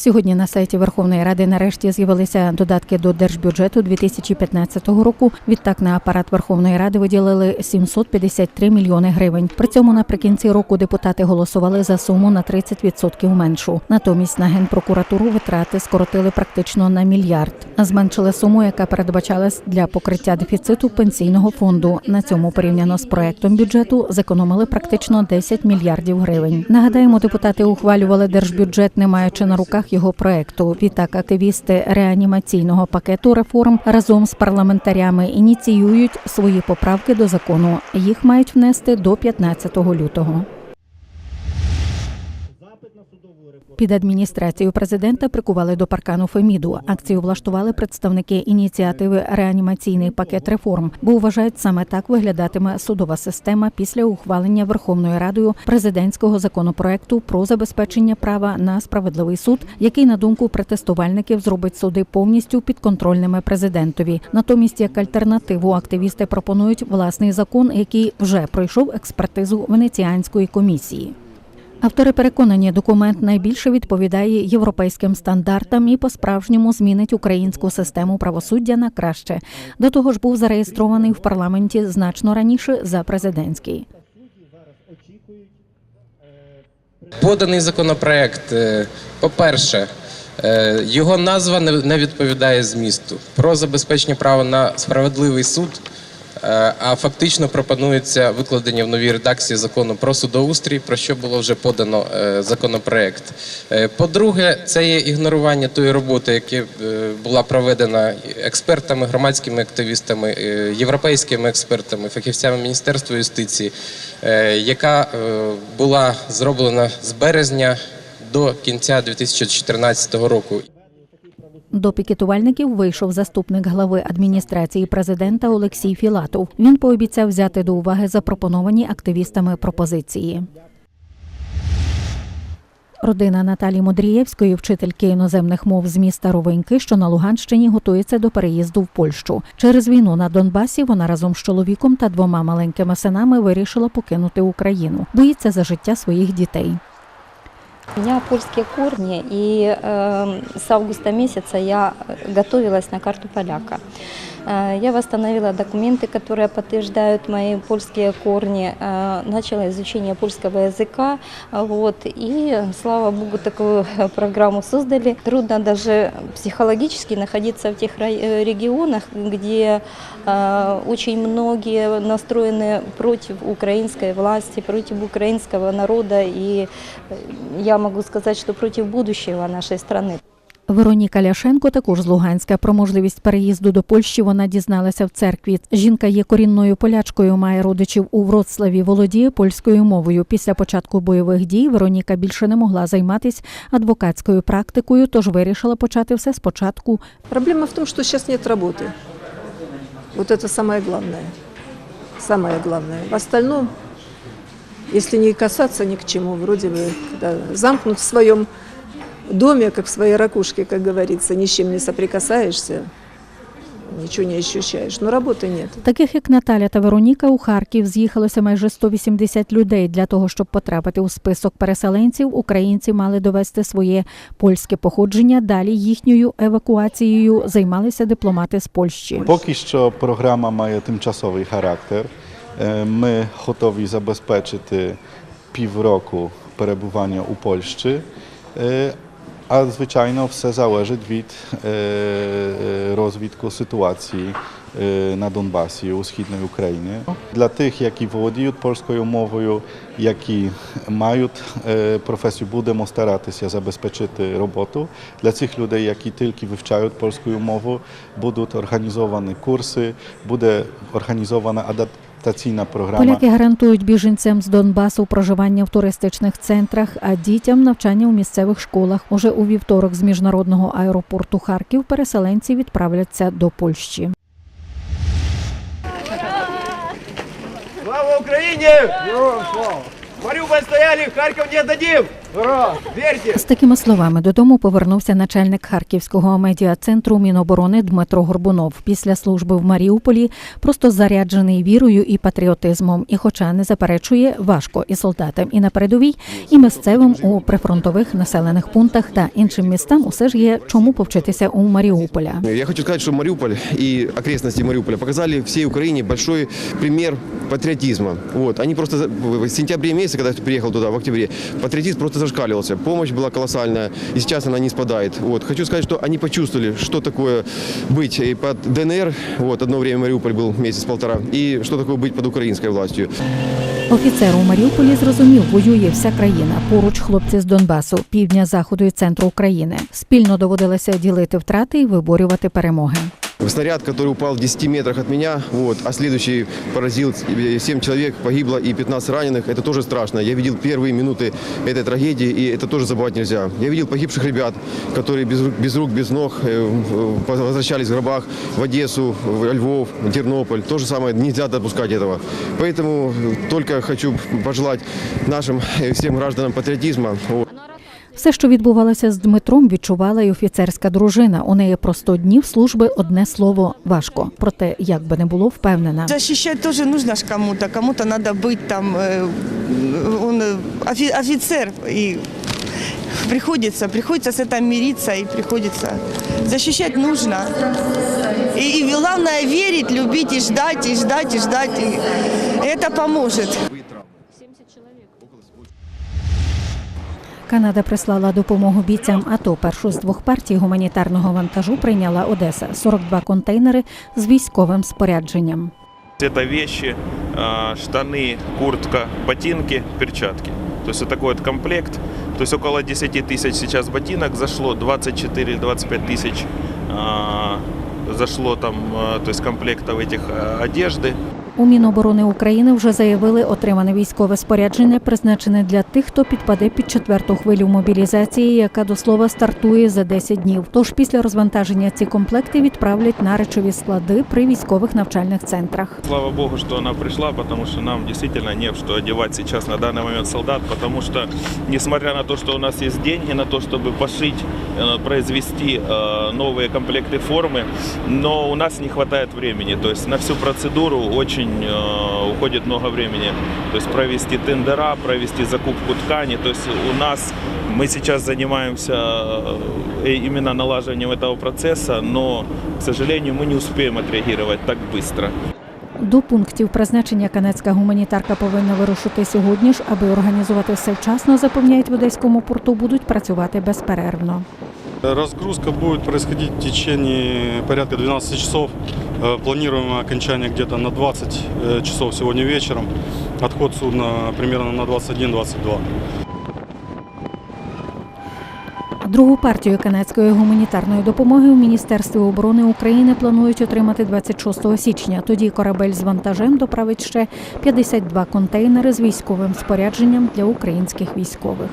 Сьогодні на сайті Верховної Ради нарешті з'явилися додатки до держбюджету 2015 року. Відтак на апарат Верховної Ради виділили 753 мільйони гривень. При цьому наприкінці року депутати голосували за суму на 30% меншу. Натомість на генпрокуратуру витрати скоротили практично на мільярд, зменшили суму, яка передбачалась для покриття дефіциту пенсійного фонду. На цьому порівняно з проектом бюджету зекономили практично 10 мільярдів гривень. Нагадаємо, депутати ухвалювали держбюджет, не маючи на руках його проекту. Відтак активісти реанімаційного пакету реформ разом з парламентарями ініціюють свої поправки до закону. Їх мають внести до 15 лютого. Під адміністрацією президента прикували до паркану Феміду. Акцію влаштували представники ініціативи Реанімаційний пакет реформ, бо вважають саме так виглядатиме судова система після ухвалення Верховною Радою президентського законопроекту про забезпечення права на справедливий суд, який на думку протестувальників зробить суди повністю підконтрольними президентові. Натомість, як альтернативу, активісти пропонують власний закон, який вже пройшов експертизу венеціанської комісії. Автори переконані, документ найбільше відповідає європейським стандартам і по-справжньому змінить українську систему правосуддя на краще. До того ж, був зареєстрований в парламенті значно раніше за президентський. Поданий законопроект, е, по-перше, е, його назва не не відповідає змісту про забезпечення права на справедливий суд. Е, А фактично пропонується викладення в новій редакції закону про судоустрій, про що було вже подано е, законопроект. Е, По-друге, це є ігнорування тої роботи, яка була проведена експертами, громадськими активістами, європейськими експертами, фахівцями Міністерства юстиції, яка була зроблена з березня до кінця 2014 року. До пікетувальників вийшов заступник глави адміністрації президента Олексій Філатов. Він пообіцяв взяти до уваги запропоновані активістами пропозиції. Родина Наталі Модрієвської, вчительки іноземних мов з міста Ровеньки, що на Луганщині готується до переїзду в Польщу. Через війну на Донбасі вона разом з чоловіком та двома маленькими синами вирішила покинути Україну. Боїться за життя своїх дітей. У меня польские корни, и э, с августа месяца я готовилась на карту поляка. Э, я восстановила документы, которые подтверждают мои польские корни, э, начала изучение польского языка, э, вот, и, слава богу, такую э, программу создали. Трудно даже психологически находиться в тех рай- э, регионах, где э, очень многие настроены против украинской власти, против украинского народа, и э, я могу сказать, что против будущего нашей страны. Вероніка Ляшенко також з Луганська. Про можливість переїзду до Польщі вона дізналася в церкві. Жінка є корінною полячкою, має родичів у Вроцлаві, володіє польською мовою. Після початку бойових дій Вероніка більше не могла займатися адвокатською практикою, тож вирішила почати все спочатку. Проблема в том, что сейчас нет работы. Вот это самое главное. Самое главное. В остальном, если не касаться ни к чему, вроде бы когда замкнут в своем доме, как в своей ракушке, как говорится, ни с чем не соприкасаешься, ничего не ощущаешь. Но работы нет. Таких як Наталя та Вероніка у Харків з'їхалося майже 180 людей. Для того щоб потрапити у список переселенців, українці мали довести своє польське походження. Далі їхньою евакуацією займалися дипломати з Польщі. Поки що програма має тимчасовий характер. Е, Ми готові забезпечити півроку перебування у Польщі, Е, а звичайно все залежить від розвитку ситуації на Донбасі у східної України. Для тих, які володіють польською мовою, які мають професію, будемо старатися забезпечити роботу. Для цих людей, які тільки вивчають польську мову, будуть організовані курси, буде організована адаптаційна програма. Поляки гарантують біженцям з Донбасу проживання в туристичних центрах, а дітям навчання у місцевих школах. Уже у вівторок з міжнародного аеропорту Харків переселенці відправляться до Польщі. Слава Україні! Маріуполь стояли, Харків не дадим! З такими словами додому повернувся начальник харківського медіа-центру Міноборони Дмитро Горбунов після служби в Маріуполі, просто заряджений вірою і патріотизмом. І, хоча не заперечує, важко і солдатам, і на передовій, і місцевим у прифронтових населених пунктах та іншим містам усе ж є чому повчитися у Маріуполя. Я хочу сказать, что Мариуполь и окрестности Мариуполя показали всей Украине большой пример патриотизма. Вот. Они просто за- в сентябре месяце, когда я приехал туда, в октябре, патриотизм просто зашкаливался. Помощь была колоссальная, и сейчас она не спадает. Вот. Хочу сказать, что они почувствовали, что такое быть и под ДНР, вот, одно время Мариуполь был месяц-полтора, и что такое быть под украинской властью. Офіцер у Маріуполі зрозумів, воює вся країна. Поруч хлопці з Донбасу, півдня, заходу і центру України. Спільно доводилося ділити втрати і виборювати перемоги. Снаряд, который упал в 10 метрах от меня, вот, а следующий поразил 7 человек, погибло и 15 раненых. Это тоже страшно. Я видел первые минуты этой трагедии, и это тоже забывать нельзя. Я видел погибших ребят, которые без, рук- без рук, без ног э, в- возвращались в гробах в Одессу, в Львов, в Тернополь. То же самое, нельзя допускать этого. Поэтому только хочу пожелать нашим э, всем гражданам патриотизма. Вот. Все, що відбувалося з Дмитром, відчувала й офіцерська дружина. У неї про 100 днів служби одне слово важко. Проте, як би не було, впевнена. Защищать тоже нужно ж кому-то, кому-то надо быть там, э, он э, офи- офицер, и приходится, приходится с этим мириться, и приходится защищать нужно. И, и главное верить, любить и ждать, и ждать, и ждать, и это поможет. Канада прислала допомогу бійцям АТО. Першу з двох партій гуманітарного вантажу прийняла Одеса 42 контейнери з військовим спорядженням. Это вещи, а, штаны, куртка, ботинки, перчатки. То есть вот такой вот комплект. То есть около 10 тысяч сейчас ботинок зашло, 24 или 25 тысяч а, зашло там, а, то есть комплектов этих а, одежды. У Міноборони України вже заявили, отримане військове спорядження призначене для тих, хто підпаде під четверту хвилю мобілізації, яка до слова стартує за 10 днів. Тож після розвантаження ці комплекти відправлять на речові склади при військових навчальних центрах. Слава богу, что она пришла, потому что нам действительно не в что одевать сейчас на данный момент солдат, потому что, несмотря на то, что у нас есть деньги на то, чтобы пошить, э, произвести э, новые комплекты формы, но у нас не хватает времени. То есть на всю процедуру очень э, уходит много времени. То есть провести тендера, провести закупку ткани. То есть у нас мы сейчас занимаемся э, именно налаживанием этого процесса, но, к сожалению, мы не успеем отреагировать так быстро. До пунктів призначення канадська гуманітарка повинна вирушити сьогодні ж, аби організувати все вчасно, запевняють в одеському порту, будуть працювати безперервно. Разгрузка будет происходить в течение порядка 12 часов. Э, Планируем окончание где-то на 20 э, часов сегодня вечером. Отход судна примерно на 21-22. Другу партію канадської гуманітарної допомоги в Міністерстві оборони України планують отримати 26 січня. Тоді корабель з вантажем доправить ще 52 контейнери з військовим спорядженням для українських військових.